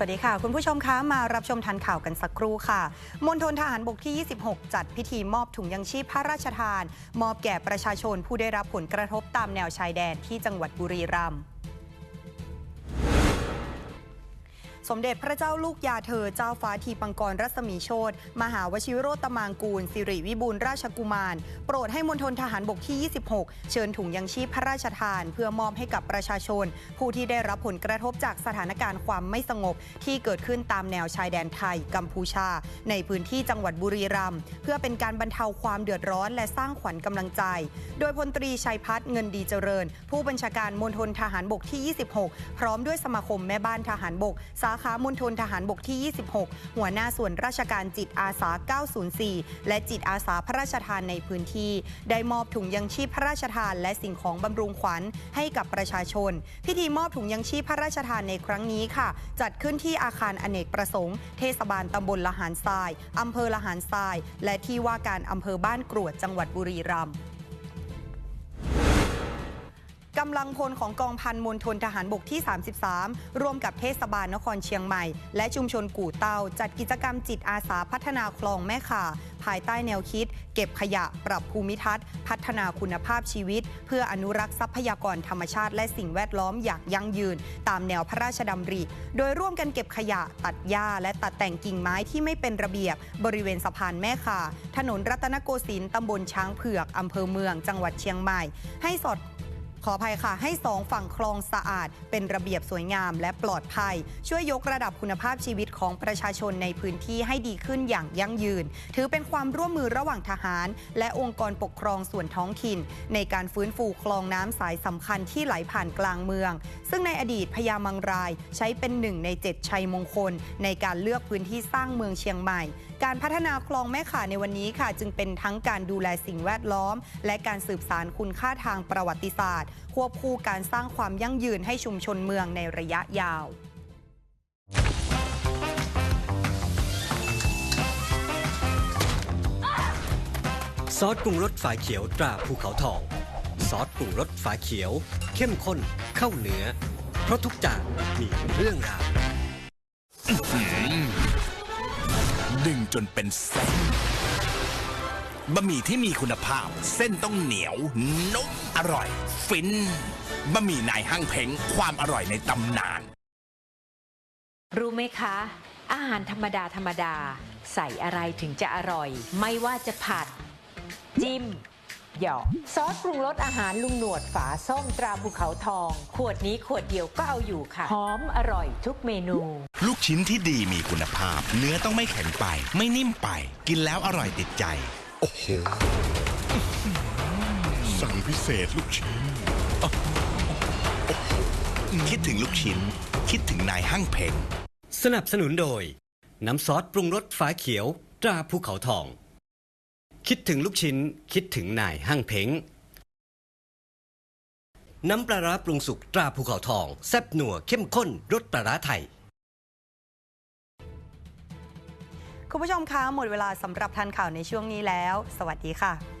วัสดีค่ะ คุณผู้ชมคะมารับชมทันข่าวกันสักครู่ค่ะมณฑลทหารบกที่ 26 จัดพิธีมอบถุงยังชีพพระราชทาน มอบแก่ประชาชนผู้ได้รับผลกระทบตามแนวชายแดนที่จังหวัดบุรีรัมย์ สมเด็จพระเจ้าลูกยาเธอเจ้าฟ้าทีปังกรรัศมีโชตมหาวชิโรตมางกูล สิริวิบูลราชกุมาร โปรดให้มณฑลทหารบกที่ 26 เชิญถุงยังชีพพระราชทาน เพื่อมอบให้กับประชาชน ผู้ที่ได้รับผลกระทบจากสถานการณ์ความไม่สงบ ที่เกิดขึ้นตามแนวชายแดนไทย กัมพูชา ในพื้นที่จังหวัดบุรีรัมย์เพื่อเป็นการบรรเทาความเดือดร้อน และสร้างขวัญกำลังใจ โดยพลตรีชัยพัฒน์เงินดีเจริญ ผู้บัญชาการมณฑลทหารบกที่ 26 พร้อมด้วยสมาคมแม่บ้านทหารบกสาขามณฑลทหารบกที่ 26 หัวหน้าส่วนราชการจิตอาสา 904 และจิตอาสาพระราชทานในพื้นที่ ได้มอบถุงยังชีพพระราชทาน และสิ่งของบำรุงขวัญให้กับประชาชน พิธีมอบถุงยังชีพพระราชทานในครั้งนี้ค่ะ จัดขึ้นที่อาคารอเนกประสงค์ เทศบาลตำบลละหารทรายอำเภอละหารทราย และที่ว่าการอำเภอบ้านกรวดจังหวัดบุรีรัมย์ กำลังพลของกองพันมณฑลทหารบกที่ 33 ร่วมกับเทศบาลนครเชียงใหม่ และชุมชนกู่เตาจัดกิจกรรมจิตอาสาพัฒนาคลองแม่ข่า ภายใต้แนวคิด เก็บขยะปรับภูมิทัศน์ พัฒนาคุณภาพชีวิต เพื่ออนุรักษ์ทรัพยากรธรรมชาติ และสิ่งแวดล้อมอย่างยั่งยืน ตามแนวพระราชดำริ โดยร่วมกันเก็บขยะตัดหญ้าและตัดแต่งกิ่งไม้ที่ไม่เป็นระเบียบ บริเวณสะพานแม่ข่า ถนนรัตนโกสินทร์ตำบลช้างเผือกอำเภอเมือง จังหวัดเชียงใหม่ ให้สอด ขออภัยค่ะ ให้สองฝั่งคลองสะอาด เป็นระเบียบสวยงามและปลอดภัย ช่วยยกระดับคุณภาพชีวิตของประชาชนในพื้นที่ให้ดีขึ้นอย่างยั่งยืน ถือเป็นความร่วมมือระหว่างทหาร และองค์กรปกครองส่วนท้องถิ่น ในการฟื้นฟูคลองน้ำสายสำคัญที่ไหลผ่านกลางเมือง ซึ่งในอดีตพญามังรายใช้เป็นหนึ่งในเจ็ดชัยมงคล ในการเลือกพื้นที่สร้างเมืองเชียงใหม่ การพัฒนาคลองแม่ข่าในวันนี้ค่ะ จึงเป็นทั้งการดูแลสิ่งแวดล้อม และการสืบสารคุณค่าทางประวัติศาสตร์ ควบคู่การสร้างความยั่งยืนให้ชุมชนเมืองในระยะยาวซอสปรุงรสฝาเขียวตราภูเขาทอง ซอสปรุงรสฝาเขียว เข้มข้นเข้าเนื้อ เพราะทุกจานมีเรื่องราว ดึงจนเป็นเส้นบะหมี่ที่มีคุณภาพ เส้นต้องเหนียว นุ่ม อร่อย ฟินบะหมี่นายห้างเพ้งความอร่อยในตำนาน รู้ไหมคะ อาหารธรรมดาธรรมดา ใส่อะไรถึงจะอร่อย ไม่ว่าจะผัด จิ้ม หยอกซอสปรุงรสอาหารลุงหนวดฝาส้มตราภูเขาทอง ขวดนี้ขวดเดียวก็เอาอยู่ค่ะ หอมอร่อยทุกเมนู ลูกชิ้นที่ดีมีคุณภาพ เนื้อต้องไม่แข็งไป ไม่นิ่มไป กินแล้วอร่อยติดใจ โอ้โหสั่งพิเศษลูกชิ้น คิดถึงลูกชิ้น คิดถึงนายห้างเพ้งสนับสนุนโดย น้ำซอสปรุงรสฝาเขียว ตราภูเขาทอง คิดถึงลูกชิ้น คิดถึงนายห้างเพ้งน้ำปลาร้าปรุงสุกตราภูเขาทอง แซ่บหนัวเข้มข้นรสปลาร้าไทย คุณผู้ชมคะหมดเวลาสำหรับทันข่าวในช่วงนี้แล้ว สวัสดีค่ะ